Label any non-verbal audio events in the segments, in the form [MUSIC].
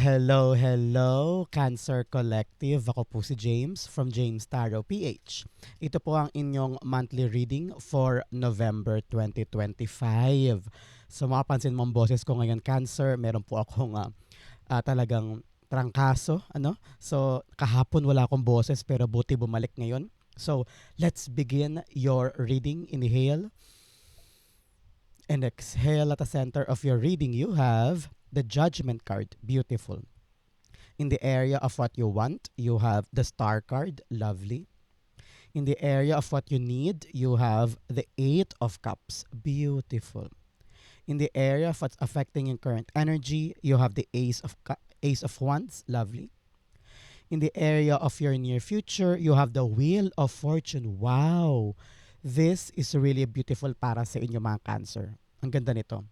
Hello, hello, Cancer Collective. Ako po si James from James Tarot PH. Ito po ang inyong monthly reading for November 2025. So makapansin mong boses ko ngayon, Cancer, meron po akong ah, ah, talagang trangkaso. Ano? So kahapon wala akong boses pero buti bumalik ngayon. So let's begin your reading. Inhale and exhale at the center of your reading. You have the judgment card beautiful. In the area of what you want you have the star card lovely. In the area of what you need you have the eight of cups beautiful. In the area of what's affecting your current energy you have the ace of ace of wands lovely. In the area of your near future you have the wheel of fortune. Wow! This is really a beautiful para sa inyo mga cancer. Ang ganda nito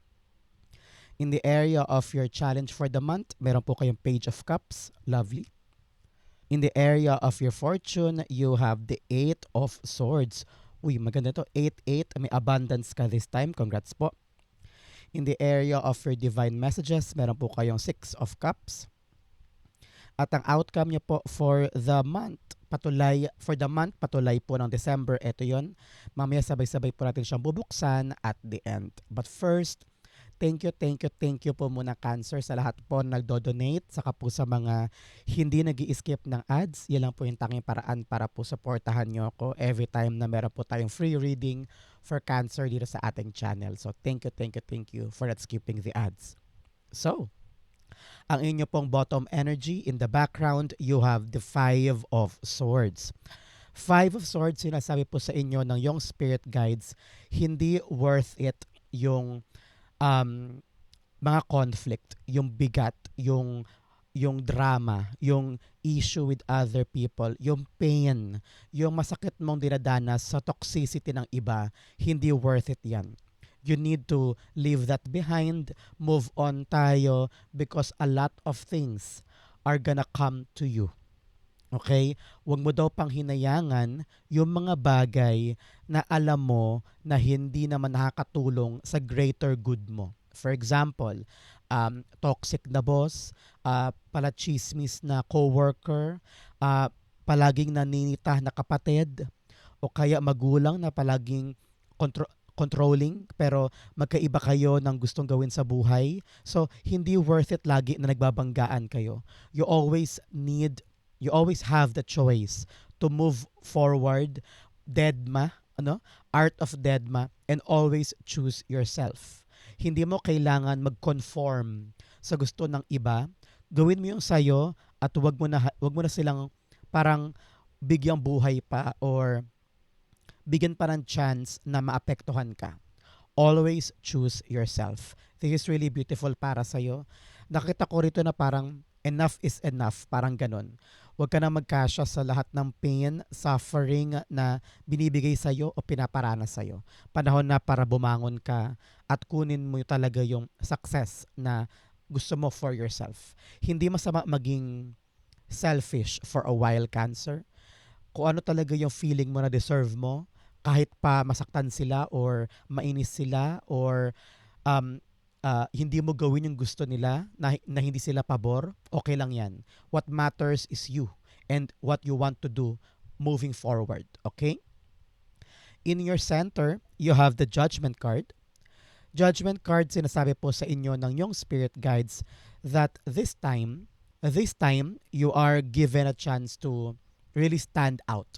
In the area of your challenge for the month, meron po kayong Page of Cups. Lovely. In the area of your fortune, you have the Eight of Swords. Uy, maganda to. 8-8. May abundance ka this time. Congrats po. In the area of your divine messages, meron po kayong Six of Cups. At ang outcome niyo po for the month, patulay, for the month, patulay po ng December, ito yon Mamaya sabay-sabay po natin siyang bubuksan at the end. But first, Thank you, thank you, thank you po muna Cancer sa lahat po nagdo-donate, saka po sa mga hindi nag skip ng ads. Yan lang po yung tanging paraan para po supportahan nyo ako every time na meron po tayong free reading for Cancer dito sa ating channel. So thank you, thank you, thank you for not skipping the ads. So, ang inyo pong bottom energy in the background, you have the Five of Swords. Five of Swords, sinasabi po sa inyo ng yung spirit guides, hindi worth it yung um, mga conflict, yung bigat, yung yung drama, yung issue with other people, yung pain, yung masakit mong dinadanas sa toxicity ng iba, hindi worth it yan. You need to leave that behind, move on tayo because a lot of things are gonna come to you. Okay? Huwag mo daw pang hinayangan yung mga bagay na alam mo na hindi naman nakakatulong sa greater good mo. For example, um, toxic na boss, uh, palachismis na coworker, uh, palaging naninita na kapatid, o kaya magulang na palaging kontro- controlling pero magkaiba kayo ng gustong gawin sa buhay. So, hindi worth it lagi na nagbabanggaan kayo. You always need you always have the choice to move forward deadma ano? Art of deadma and always choose yourself. Hindi mo kailangan mag-conform sa gusto ng iba. Gawin mo yung sayo at wag mo na wag mo na silang parang bigyang buhay pa or bigyan pa ng chance na maapektuhan ka. Always choose yourself. This is really beautiful para sa'yo. Nakita ko rito na parang enough is enough parang ganun Huwag ka na magkasya sa lahat ng pain, suffering na binibigay sa iyo o pinaparana sa iyo. Panahon na para bumangon ka at kunin mo talaga yung success na gusto mo for yourself. Hindi masama maging selfish for a while, Cancer. Kung ano talaga yung feeling mo na deserve mo, kahit pa masaktan sila or mainis sila or um, uh, hindi mo gawin yung gusto nila na, na hindi sila pabor, okay lang yan. What matters is you and what you want to do moving forward. Okay? In your center, you have the judgment card. Judgment card sinasabi po sa inyo ng yung spirit guides that this time, this time, you are given a chance to really stand out.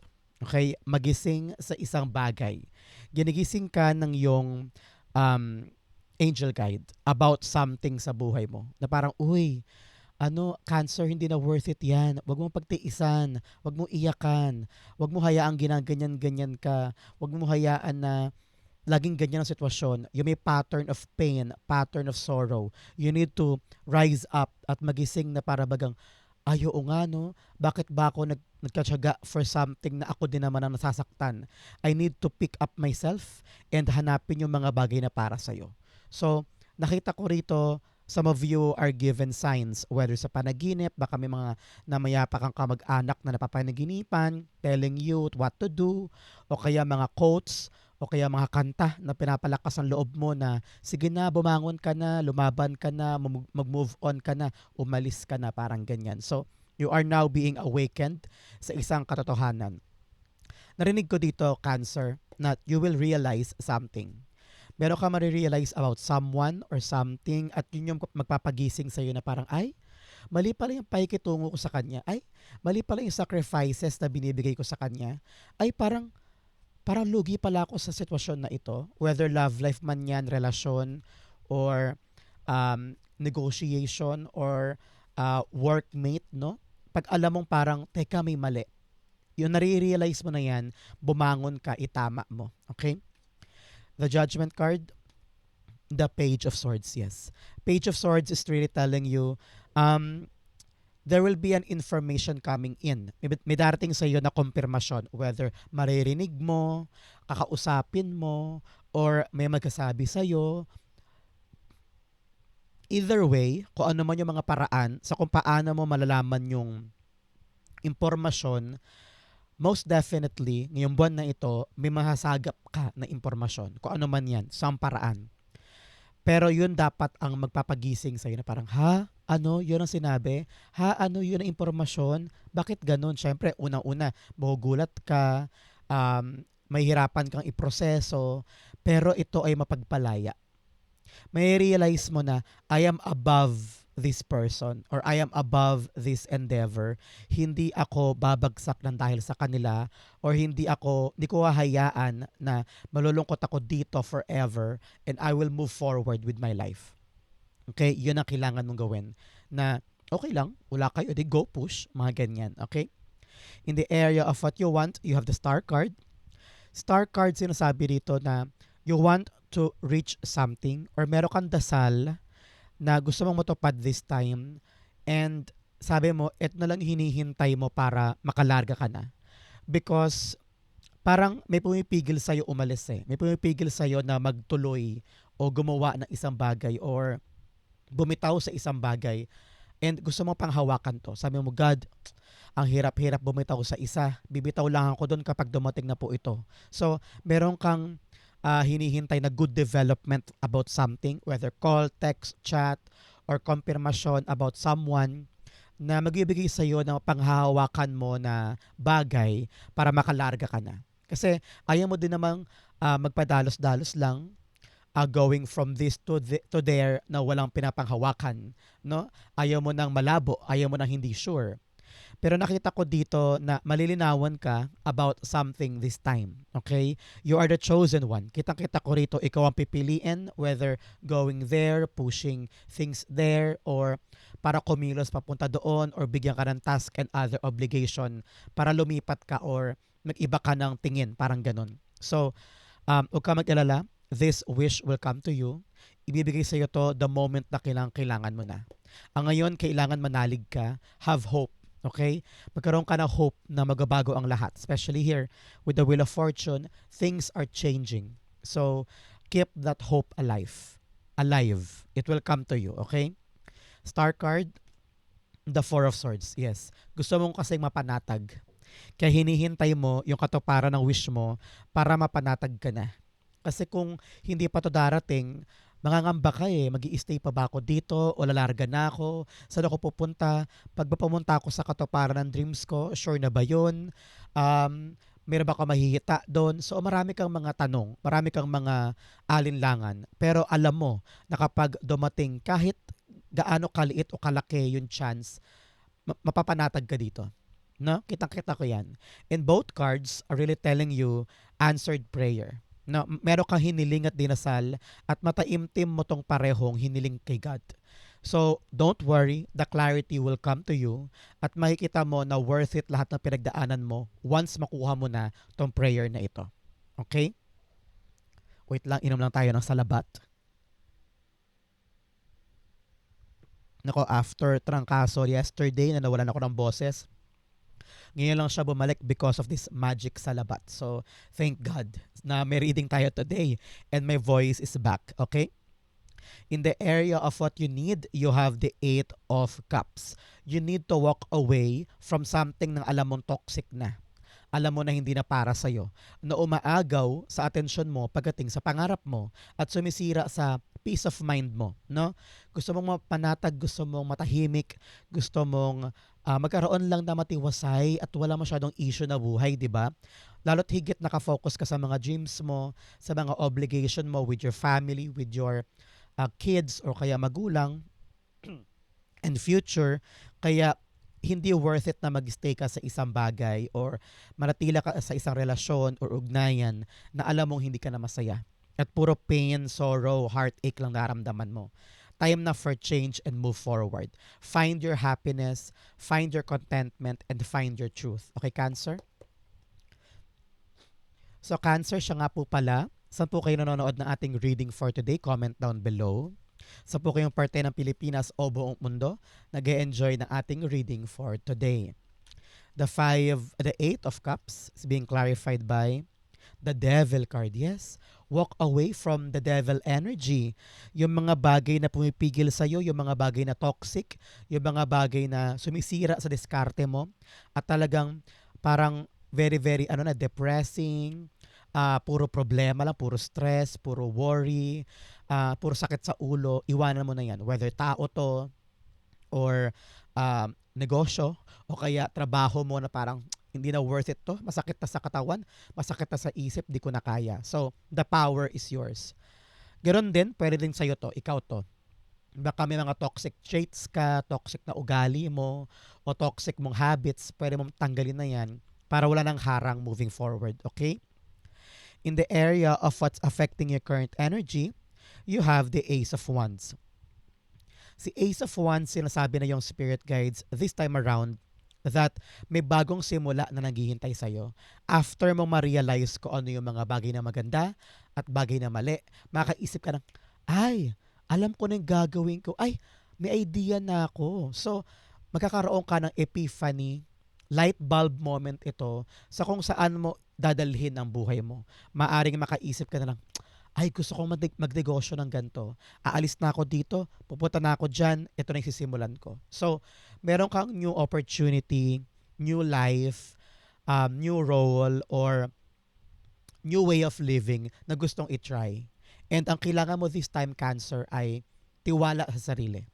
Okay? Magising sa isang bagay. Ginigising ka ng yung um, angel guide about something sa buhay mo. Na parang, uy, ano, cancer, hindi na worth it yan. Huwag mong pagtiisan. Huwag mong iyakan. Huwag mo hayaang ginaganyan-ganyan ka. Huwag mo hayaan na laging ganyan ang sitwasyon. You may pattern of pain, pattern of sorrow. You need to rise up at magising na para bagang, ayo nga no, bakit ba ako nag nagkatsaga for something na ako din naman ang nasasaktan? I need to pick up myself and hanapin yung mga bagay na para sa'yo. So, nakita ko rito, some of you are given signs, whether sa panaginip, baka may mga namayapa kang kamag-anak na napapanaginipan, telling you what to do, o kaya mga quotes, o kaya mga kanta na pinapalakas ang loob mo na sige na, bumangon ka na, lumaban ka na, mag- mag-move on ka na, umalis ka na, parang ganyan. So, you are now being awakened sa isang katotohanan. Narinig ko dito, Cancer, na you will realize something. Meron ka marirealize about someone or something at yun yung magpapagising sa'yo na parang, ay, mali pala yung pakikitungo ko sa kanya. Ay, mali pala yung sacrifices na binibigay ko sa kanya. Ay, parang, parang lugi pala ako sa sitwasyon na ito. Whether love life man yan, relasyon, or um, negotiation, or uh, workmate, no? Pag alam mong parang, teka, may mali. Yung nare-realize mo na yan, bumangon ka, itama mo. Okay? The judgment card, the page of swords, yes. Page of swords is really telling you, um, there will be an information coming in. May, darating sa iyo na konfirmasyon, whether maririnig mo, kakausapin mo, or may magkasabi sa iyo. Either way, kung ano man yung mga paraan sa kung paano mo malalaman yung impormasyon, most definitely, ngayong buwan na ito, may mahasagap ka na impormasyon. Kung ano man yan, sa paraan. Pero yun dapat ang magpapagising sa'yo na parang, ha? Ano? Yun ang sinabi? Ha? Ano? Yun ang impormasyon? Bakit ganun? Siyempre, unang-una, magugulat ka, um, may hirapan kang iproseso, pero ito ay mapagpalaya. May realize mo na, I am above this person or I am above this endeavor. Hindi ako babagsak ng dahil sa kanila or hindi ako, hindi ko hahayaan na malulungkot ako dito forever and I will move forward with my life. Okay? Yun ang kailangan mong gawin. Na, okay lang, wala kayo, di go push, mga ganyan. Okay? In the area of what you want, you have the star card. Star card sinasabi dito na you want to reach something or meron kang dasal na gusto mong matupad this time and sabi mo, ito na lang hinihintay mo para makalarga ka na. Because parang may pumipigil sa'yo umalis eh. May pumipigil sa'yo na magtuloy o gumawa ng isang bagay or bumitaw sa isang bagay and gusto mo pang hawakan to. Sabi mo, God, ang hirap-hirap bumitaw sa isa. Bibitaw lang ako doon kapag dumating na po ito. So, meron kang uh, hinihintay na good development about something, whether call, text, chat, or confirmation about someone na magbibigay sa iyo ng panghahawakan mo na bagay para makalarga ka na. Kasi ayaw mo din namang uh, magpadalos-dalos lang uh, going from this to, the, to there na walang pinapanghawakan. No? Ayaw mo nang malabo, ayaw mo nang hindi sure. Pero nakita ko dito na malilinawan ka about something this time. Okay? You are the chosen one. Kitang-kita ko rito, ikaw ang pipiliin whether going there, pushing things there, or para kumilos papunta doon, or bigyan ka ng task and other obligation para lumipat ka or mag-iba ka ng tingin. Parang ganun. So, um, huwag ka mag-alala. This wish will come to you. Ibibigay sa iyo to the moment na kailangan, kailangan mo na. Ang ngayon, kailangan manalig ka. Have hope Okay? Magkaroon ka ng hope na magabago ang lahat. Especially here with the Wheel of Fortune, things are changing. So, keep that hope alive. Alive. It will come to you. Okay? Star card, the Four of Swords. Yes. Gusto mong kasing mapanatag. Kaya hinihintay mo yung katuparan ng wish mo para mapanatag ka na. Kasi kung hindi pa to darating, mangangamba ka eh, mag stay pa ba ako dito o lalarga na ako? Saan ako pupunta? Pag ba pumunta ako sa katuparan ng dreams ko, sure na ba yun? Um, meron ba ka mahihita doon? So marami kang mga tanong, marami kang mga alinlangan. Pero alam mo na kapag dumating kahit gaano kaliit o kalaki yung chance, mapapanatag ka dito. No? Kitang-kita ko yan. And both cards are really telling you answered prayer na meron kang hiniling at dinasal at mataimtim mo tong parehong hiniling kay God. So, don't worry, the clarity will come to you at makikita mo na worth it lahat ng pinagdaanan mo once makuha mo na tong prayer na ito. Okay? Wait lang, inom lang tayo ng salabat. Nako, after trangkaso yesterday na nawalan ako ng boses, ngayon lang siya bumalik because of this magic salabat. So, thank God na may reading tayo today and my voice is back. Okay? In the area of what you need, you have the Eight of Cups. You need to walk away from something na alam mong toxic na. alam mo na hindi na para sa'yo, na umaagaw sa atensyon mo pagdating sa pangarap mo at sumisira sa peace of mind mo, no? Gusto mong mapanatag, gusto mong matahimik, gusto mong ah, magkaroon lang na matiwasay at wala masyadong issue na buhay, di ba? Lalo't higit nakafocus ka sa mga dreams mo, sa mga obligation mo with your family, with your ah, kids or kaya magulang [CLEARS THROAT] and future. Kaya hindi worth it na mag-stay ka sa isang bagay or manatila ka sa isang relasyon or ugnayan na alam mong hindi ka na masaya. At puro pain, sorrow, heartache lang naramdaman mo. Time na for change and move forward. Find your happiness, find your contentment, and find your truth. Okay, Cancer? So, Cancer, siya nga po pala. Saan po kayo nanonood ng ating reading for today? Comment down below. Saan po kayong parte ng Pilipinas o buong mundo nag enjoy ng ating reading for today? The five, the eight of cups is being clarified by the devil card. Yes, walk away from the devil energy. Yung mga bagay na pumipigil sa'yo, yung mga bagay na toxic, yung mga bagay na sumisira sa diskarte mo, at talagang parang very, very, ano na, depressing, ah, puro problema lang, puro stress, puro worry, ah, puro sakit sa ulo, iwanan mo na yan. Whether tao to, or um, negosyo, o kaya trabaho mo na parang hindi na worth it to, masakit na sa katawan, masakit na sa isip, di ko na kaya. So, the power is yours. Ganon din, pwede din sa'yo to, ikaw to. Baka may mga toxic traits ka, toxic na ugali mo, o toxic mong habits, pwede mong tanggalin na yan para wala nang harang moving forward, okay? In the area of what's affecting your current energy, you have the Ace of Wands. Si Ace of Wands, sinasabi na yung spirit guides this time around that may bagong simula na naghihintay sa'yo. After mo ma-realize ko ano yung mga bagay na maganda at bagay na mali, makaisip ka ng, ay, alam ko na yung gagawin ko. Ay, may idea na ako. So, magkakaroon ka ng epiphany, light bulb moment ito sa kung saan mo dadalhin ang buhay mo. Maaring makaisip ka na lang, ay gusto kong mag- magnegosyo ng ganito. Aalis na ako dito, pupunta na ako dyan, ito na yung sisimulan ko. So, meron kang new opportunity, new life, um, new role, or new way of living na gustong itry. And ang kailangan mo this time, Cancer, ay tiwala sa sarili.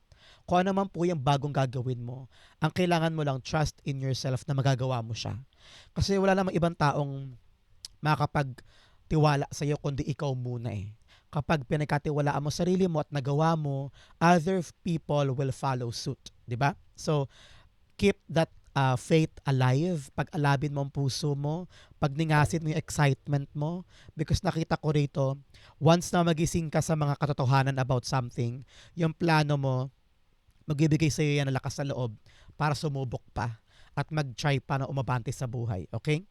Kung ano man po yung bagong gagawin mo, ang kailangan mo lang trust in yourself na magagawa mo siya. Kasi wala namang ibang taong makakapag tiwala sa iyo kundi ikaw muna eh. Kapag pinagkatiwalaan mo sarili mo at nagawa mo, other people will follow suit, ba? So keep that uh, faith alive, pag alabin mo ang puso mo, pag ningasin mo yung excitement mo, because nakita ko rito, once na magising ka sa mga katotohanan about something, yung plano mo, magbibigay sa iyo yan ng lakas sa loob para sumubok pa at mag-try pa na umabante sa buhay. Okay?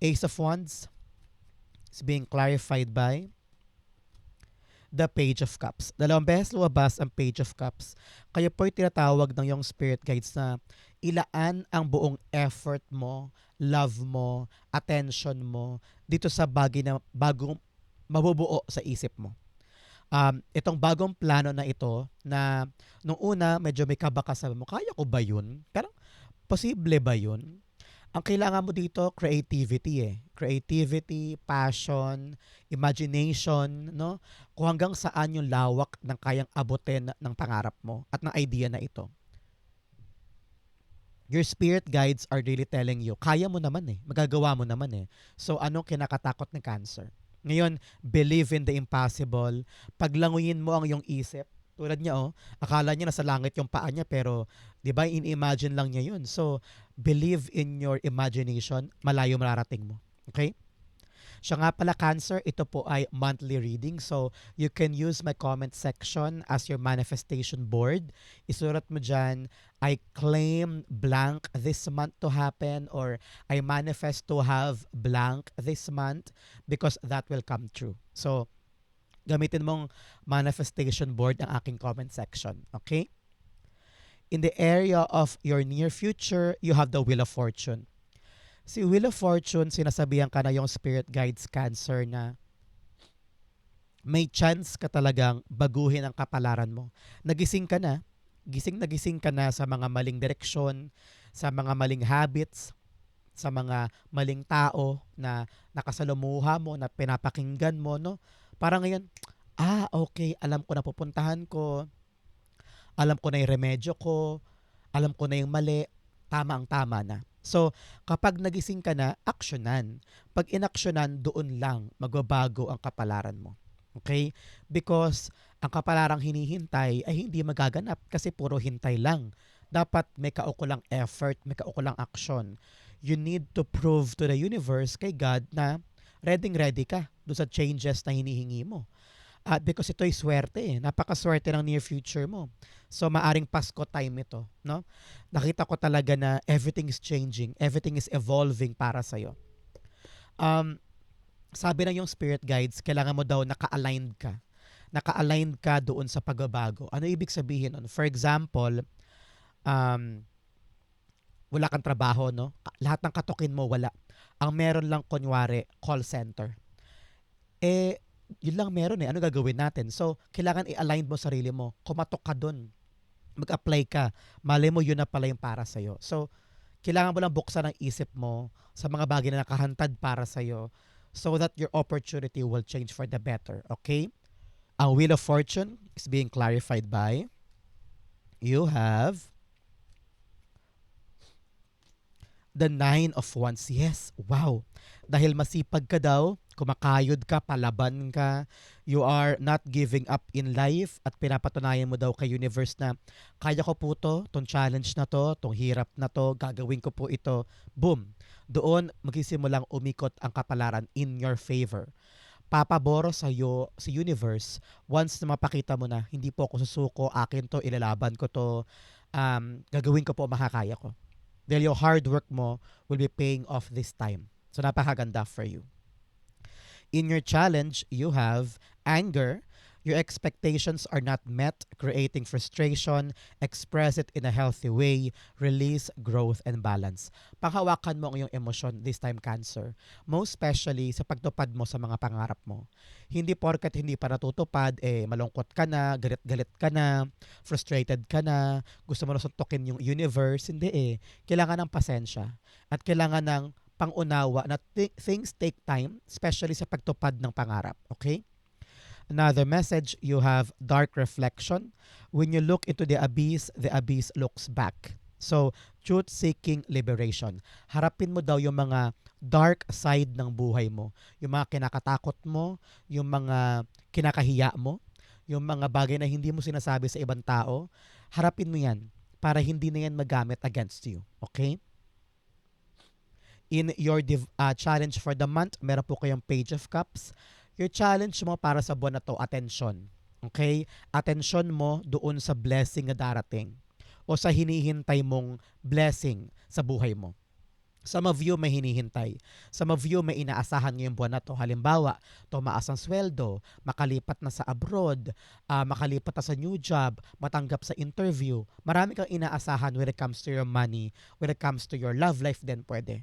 Ace of Wands, is being clarified by the Page of Cups. Dalawang beses lumabas ang Page of Cups. Kaya po tinatawag ng yung spirit guides na ilaan ang buong effort mo, love mo, attention mo dito sa bagay na bagong mabubuo sa isip mo. Um, itong bagong plano na ito na nung una medyo may kaba ka sabi mo, kaya ko ba yun? Pero posible ba yun? Ang kailangan mo dito creativity eh. Creativity, passion, imagination, no? Kung hanggang saan yung lawak ng kayang abutin ng pangarap mo at ng idea na ito. Your spirit guides are really telling you, kaya mo naman eh, magagawa mo naman eh. So anong kinakatakot ng cancer? Ngayon, believe in the impossible. Paglanguyin mo ang iyong isip, tulad niya oh, akala niya nasa langit yung paa niya pero 'di ba in-imagine lang niya 'yun. So believe in your imagination, malayo mararating mo. Okay? Siya nga pala cancer, ito po ay monthly reading. So, you can use my comment section as your manifestation board. Isurat mo dyan, I claim blank this month to happen or I manifest to have blank this month because that will come true. So, gamitin mong manifestation board ang aking comment section. Okay? In the area of your near future, you have the Wheel of Fortune. Si Wheel of Fortune, sinasabihan ka na yung spirit guides cancer na may chance ka talagang baguhin ang kapalaran mo. Nagising ka na, gising na gising ka na sa mga maling direksyon, sa mga maling habits, sa mga maling tao na nakasalumuha mo, na pinapakinggan mo, no? Para ngayon, ah, okay, alam ko na pupuntahan ko, alam ko na yung remedyo ko, alam ko na yung mali, tama ang tama na. So, kapag nagising ka na, aksyonan. Pag inaksyonan, doon lang magbabago ang kapalaran mo. Okay? Because ang kapalarang hinihintay ay hindi magaganap kasi puro hintay lang. Dapat may kaukulang effort, may kaukulang aksyon. You need to prove to the universe kay God na ready-ready ka doon sa changes na hinihingi mo. At because ito'y swerte eh. Napakaswerte ng near future mo. So maaring Pasko time ito, no? Nakita ko talaga na everything is changing, everything is evolving para sa iyo. Um sabi ng yung spirit guides, kailangan mo daw naka-aligned ka. Naka-aligned ka doon sa pagbabago. Ano ibig sabihin nun? For example, um, wala kang trabaho, no? Lahat ng katukin mo, wala. Ang meron lang, kunwari, call center. Eh, yun lang meron eh. Ano gagawin natin? So, kailangan i-align mo sarili mo. Kumatok ka dun. Mag-apply ka. Mali mo yun na pala yung para sa'yo. So, kailangan mo lang buksan ang isip mo sa mga bagay na nakahantad para sa'yo so that your opportunity will change for the better. Okay? Ang Wheel of Fortune is being clarified by you have the Nine of Wands. Yes, wow. Dahil masipag ka daw, kumakayod ka, palaban ka, you are not giving up in life at pinapatunayan mo daw kay universe na kaya ko po to, tong challenge na to, tong hirap na to, gagawin ko po ito. Boom. Doon magsimulang umikot ang kapalaran in your favor. Papaboro sa iyo si universe once na mapakita mo na hindi po ako susuko, akin to, ilalaban ko to, um, gagawin ko po makakaya ko. Dahil yung hard work mo will be paying off this time. So napakaganda for you. In your challenge, you have anger. Your expectations are not met, creating frustration. Express it in a healthy way. Release growth and balance. Panghawakan mo ang iyong emosyon, this time cancer. Most especially sa pagtupad mo sa mga pangarap mo. Hindi porket hindi pa natutupad, eh malungkot ka na, galit-galit ka na, frustrated ka na, gusto mo na suntukin yung universe. Hindi eh. Kailangan ng pasensya. At kailangan ng pangunawa na th- things take time, especially sa pagtupad ng pangarap. Okay? Another message, you have dark reflection. When you look into the abyss, the abyss looks back. So, truth-seeking liberation. Harapin mo daw yung mga dark side ng buhay mo. Yung mga kinakatakot mo, yung mga kinakahiya mo, yung mga bagay na hindi mo sinasabi sa ibang tao. Harapin mo yan para hindi na yan magamit against you. Okay? In your div- uh, challenge for the month, meron po kayong Page of Cups your challenge mo para sa buwan na to, attention. Okay? Attention mo doon sa blessing na darating o sa hinihintay mong blessing sa buhay mo. Some of you may hinihintay. Some of you may inaasahan ngayong buwan na to. Halimbawa, tumaas ang sweldo, makalipat na sa abroad, uh, makalipat na sa new job, matanggap sa interview. Marami kang inaasahan when it comes to your money, when it comes to your love life din pwede.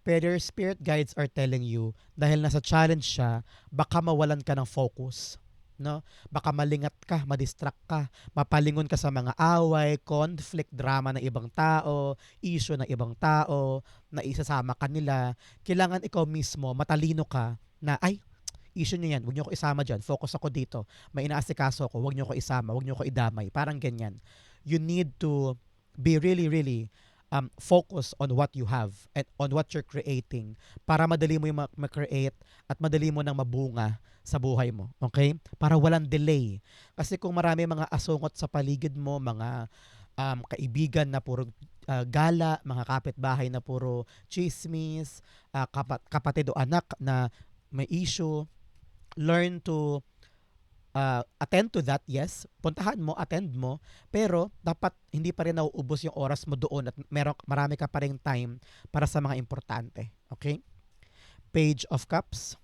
Pero your spirit guides are telling you, dahil nasa challenge siya, baka mawalan ka ng focus. No? Baka malingat ka, madistract ka, mapalingon ka sa mga away, conflict, drama ng ibang tao, issue ng ibang tao, na isasama ka nila. Kailangan ikaw mismo, matalino ka, na ay, issue nyo yan, huwag nyo ko isama dyan, focus ako dito, may inaasikaso ako, huwag nyo ko isama, huwag nyo ko idamay, parang ganyan. You need to be really, really um, focus on what you have and on what you're creating para madali mo yung ma-create at madali mo nang mabunga sa buhay mo. Okay? Para walang delay. Kasi kung marami mga asungot sa paligid mo, mga um, kaibigan na puro uh, gala, mga kapitbahay na puro chismis, uh, kapat, kapatid o anak na may issue, learn to uh, attend to that, yes. Puntahan mo, attend mo. Pero, dapat hindi pa rin nauubos yung oras mo doon at meron, marami ka pa rin time para sa mga importante. Okay? Page of Cups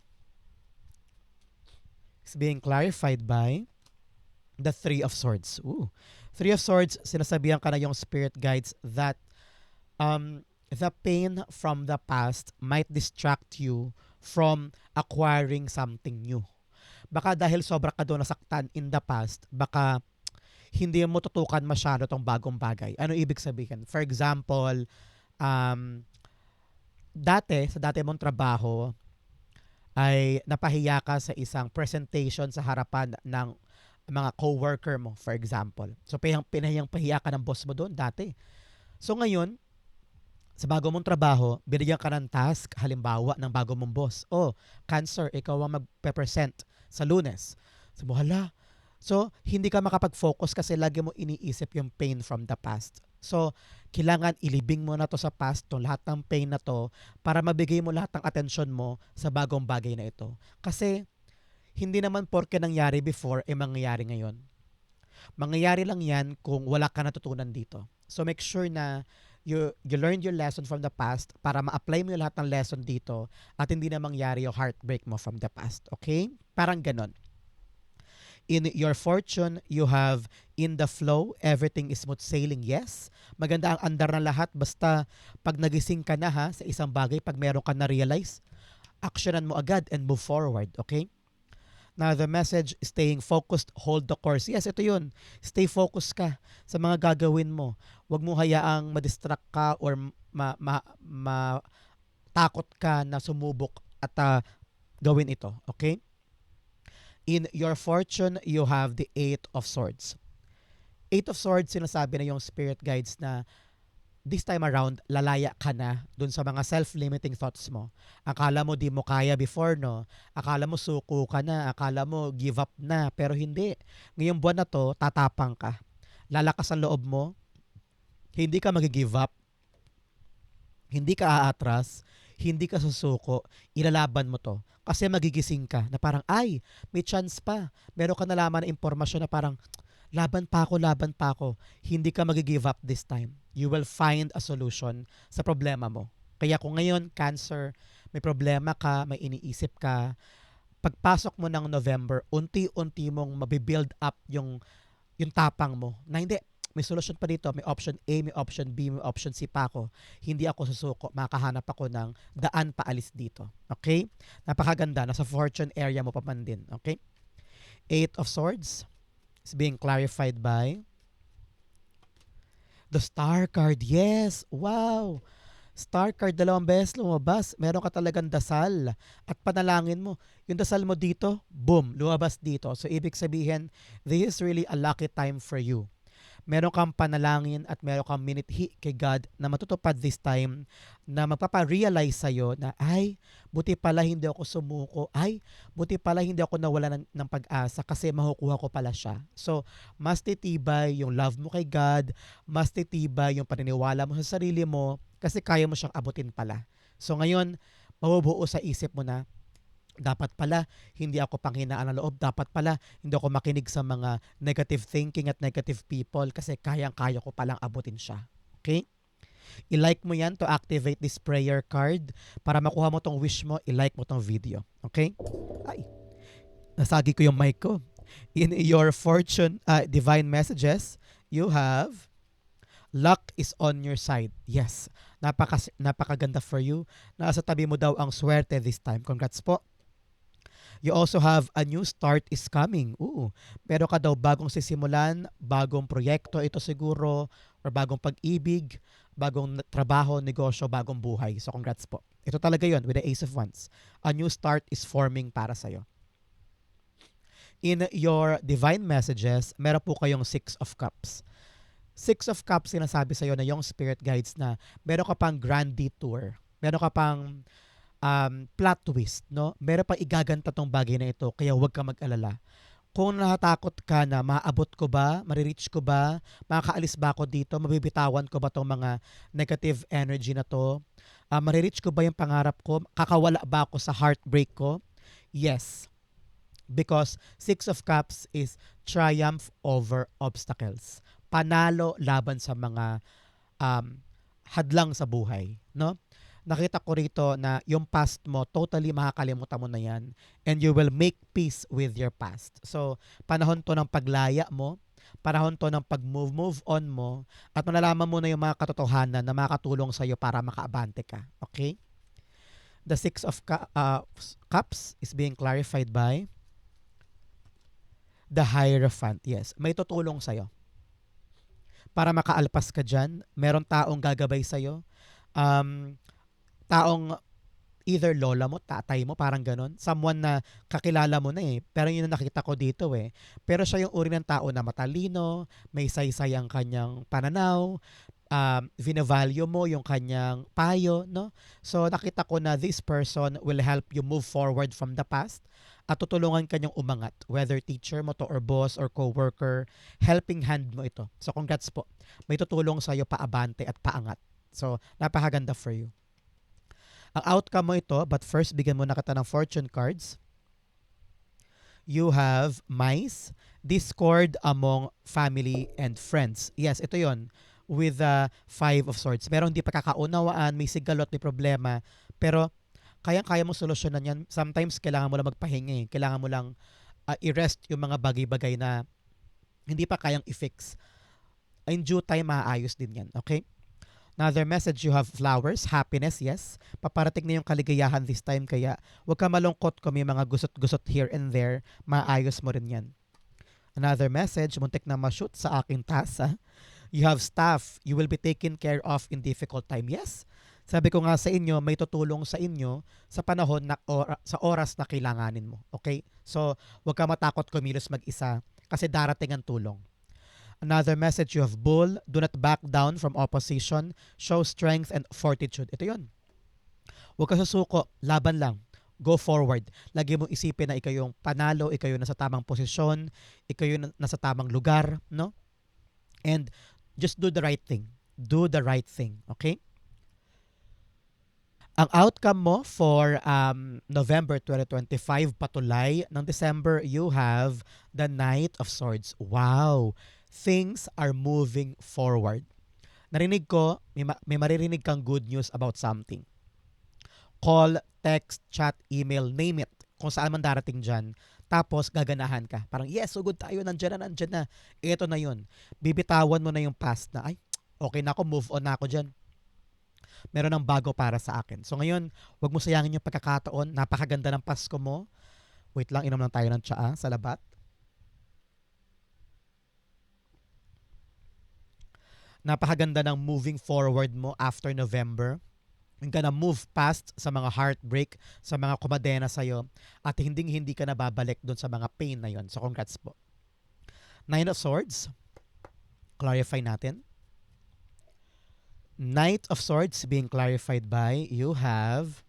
is being clarified by the Three of Swords. Ooh. Three of Swords, sinasabihan ka na yung spirit guides that um, the pain from the past might distract you from acquiring something new baka dahil sobra ka doon nasaktan in the past, baka hindi mo tutukan masyado tong bagong bagay. Ano ibig sabihin? For example, um, dati, sa dati mong trabaho, ay napahiya ka sa isang presentation sa harapan ng mga coworker mo, for example. So, pinahiyang, pinahiyang pahiya ka ng boss mo doon dati. So, ngayon, sa bago mong trabaho, binigyan ka ng task, halimbawa, ng bago mong boss. Oh, cancer, ikaw ang magpe-present sa lunes. Sabi mo, hala. So, hindi ka makapag-focus kasi lagi mo iniisip yung pain from the past. So, kailangan ilibing mo na to sa past, to lahat ng pain na to, para mabigay mo lahat ng atensyon mo sa bagong bagay na ito. Kasi, hindi naman porke nangyari before, eh mangyayari ngayon. Mangyayari lang yan kung wala ka natutunan dito. So, make sure na you, you learned your lesson from the past para ma-apply mo yung lahat ng lesson dito at hindi na mangyari yung heartbreak mo from the past. Okay? Parang ganon. In your fortune, you have in the flow, everything is smooth sailing. Yes, maganda ang andar na lahat basta pag nagising ka na ha sa isang bagay, pag meron ka na realize, actionan mo agad and move forward. Okay? Now, the message, staying focused, hold the course. Yes, ito yun. Stay focused ka sa mga gagawin mo. Huwag mo hayaang madistract ka or ma, ma, ma takot ka na sumubok at uh, gawin ito. Okay? In your fortune, you have the Eight of Swords. Eight of Swords, sinasabi na yung spirit guides na this time around, lalaya ka na dun sa mga self-limiting thoughts mo. Akala mo di mo kaya before, no? Akala mo suko ka na, akala mo give up na, pero hindi. Ngayong buwan na to, tatapang ka. Lalakas ang loob mo, hindi ka mag-give up, hindi ka aatras, hindi ka susuko, ilalaban mo to. Kasi magigising ka na parang, ay, may chance pa. Meron ka nalaman na impormasyon na parang, laban pa ako, laban pa ako. Hindi ka mag-give up this time. You will find a solution sa problema mo. Kaya kung ngayon, cancer, may problema ka, may iniisip ka, pagpasok mo ng November, unti-unti mong mabibuild up yung, yung tapang mo. Na hindi, may solution pa dito, may option A, may option B, may option C pa ako. Hindi ako susuko, makahanap ako ng daan paalis dito. Okay? Napakaganda, nasa fortune area mo pa man din. Okay? Eight of Swords is being clarified by the Star card. Yes! Wow! Star card, dalawang beses lumabas. Meron ka talagang dasal at panalangin mo. Yung dasal mo dito, boom, lumabas dito. So, ibig sabihin, this is really a lucky time for you meron kang panalangin at meron kang minute kay God na matutupad this time na magpapa-realize sa'yo na ay, buti pala hindi ako sumuko. Ay, buti pala hindi ako nawala ng, ng pag-asa kasi makukuha ko pala siya. So, mas titibay yung love mo kay God, mas titibay yung paniniwala mo sa sarili mo kasi kaya mo siyang abutin pala. So, ngayon, mabubuo sa isip mo na dapat pala hindi ako panghinaan ng loob. Dapat pala hindi ako makinig sa mga negative thinking at negative people kasi kayang-kaya ko palang abutin siya. Okay? I-like mo yan to activate this prayer card para makuha mo tong wish mo, i-like mo tong video. Okay? Ay, nasagi ko yung mic ko. In your fortune, uh, divine messages, you have luck is on your side. Yes, napaka, napakaganda for you. Nasa tabi mo daw ang swerte this time. Congrats po. You also have a new start is coming. Ooh, pero ka daw bagong sisimulan, bagong proyekto ito siguro, or bagong pag-ibig, bagong trabaho, negosyo, bagong buhay. So congrats po. Ito talaga yon with the Ace of Wands. A new start is forming para sa'yo. In your divine messages, meron po kayong Six of Cups. Six of Cups, sinasabi sa'yo na yung spirit guides na meron ka pang grand detour. Meron ka pang um, plot twist, no? Meron pa igaganta tong bagay na ito, kaya huwag ka mag-alala. Kung natatakot ka na maabot ko ba, marireach ko ba, makakaalis ba ako dito, mabibitawan ko ba tong mga negative energy na to, uh, marireach ko ba yung pangarap ko, kakawala ba ako sa heartbreak ko? Yes. Because Six of Cups is triumph over obstacles. Panalo laban sa mga um, hadlang sa buhay, no? Nakita ko rito na yung past mo, totally makakalimutan mo na yan and you will make peace with your past. So, panahon to ng paglaya mo, panahon to ng pag-move, move on mo, at malalaman mo na yung mga katotohanan na makakatulong sa'yo para makaabante ka. Okay? The Six of uh, Cups is being clarified by the Hierophant. Yes, may tutulong sa'yo. Para makaalpas ka dyan, meron taong gagabay sa'yo. Um, taong either lola mo, tatay mo, parang ganon. Someone na kakilala mo na eh. Pero yun ang nakita ko dito eh. Pero siya yung uri ng tao na matalino, may saysay ang kanyang pananaw, um, vinavalue mo yung kanyang payo, no? So nakita ko na this person will help you move forward from the past at tutulungan kanyang umangat, whether teacher mo to or boss or coworker, helping hand mo ito. So congrats po. May tutulong sa'yo paabante at paangat. So napakaganda for you. Ang outcome mo ito, but first bigyan mo na kita ng fortune cards. You have mice, discord among family and friends. Yes, ito yon with the five of swords. Pero hindi pa kakaunawaan, may sigalot, may problema. Pero kayang-kaya mo solusyonan yan. Sometimes kailangan mo lang magpahinga eh. Kailangan mo lang uh, i-rest yung mga bagay-bagay na hindi pa kayang i-fix. In due time, maayos din yan. Okay? Another message, you have flowers, happiness, yes. Paparating na yung kaligayahan this time, kaya huwag ka malungkot kung may mga gusot-gusot here and there, maayos mo rin yan. Another message, muntik na ma-shoot sa aking tasa. You have staff, you will be taken care of in difficult time, yes. Sabi ko nga sa inyo, may tutulong sa inyo sa panahon na or, sa oras na kailanganin mo. Okay? So, huwag ka matakot kumilos mag-isa kasi darating ang tulong. Another message you have bull, do not back down from opposition, show strength and fortitude. Ito 'yon. Huwag ka susuko, laban lang. Go forward. Lagi mo isipin na ikaw yung panalo, ikaw yung nasa tamang posisyon, ikaw yung nasa tamang lugar, no? And just do the right thing. Do the right thing, okay? Ang outcome mo for um, November 2025, patulay ng December, you have the Knight of Swords. Wow! Things are moving forward. Narinig ko, may, ma- may maririnig kang good news about something. Call, text, chat, email, name it. Kung saan man darating dyan. Tapos, gaganahan ka. Parang, yes, so good tayo. Nandyan na, nandyan na. Ito na yun. Bibitawan mo na yung past na, ay, okay na ako, move on na ako dyan meron ng bago para sa akin. So ngayon, wag mo sayangin yung pagkakataon. Napakaganda ng Pasko mo. Wait lang, inom lang tayo ng tsaa sa labat. Napakaganda ng moving forward mo after November. Yung ka na move past sa mga heartbreak, sa mga kumadena sa'yo, at hindi hindi ka na babalik doon sa mga pain na yon. So congrats po. Nine of Swords. Clarify natin. Knight of Swords being clarified by you have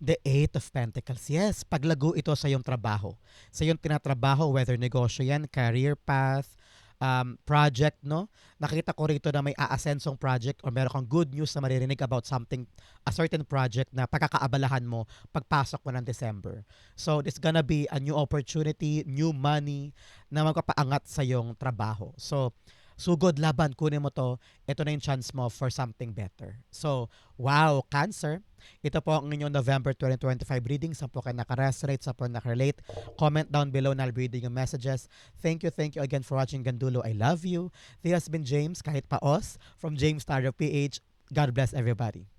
the Eight of Pentacles. Yes, paglago ito sa iyong trabaho. Sa iyong tinatrabaho, whether negosyo yan, career path, um, project, no? Nakita ko rito na may aasensong project or meron kang good news na maririnig about something, a certain project na pagkakaabalahan mo pagpasok mo ng December. So, this gonna be a new opportunity, new money na magpapaangat sa iyong trabaho. So, sugod laban kunin mo to. Ito na yung chance mo for something better. So wow cancer. Ito po ang inyong November 2025 reading. Sa po kayo nakaresonate sa po nakarelate? Comment down below na I'll be reading yung messages. Thank you thank you again for watching Gandulo. I love you. This has been James kahit paos from James Star of PH God bless everybody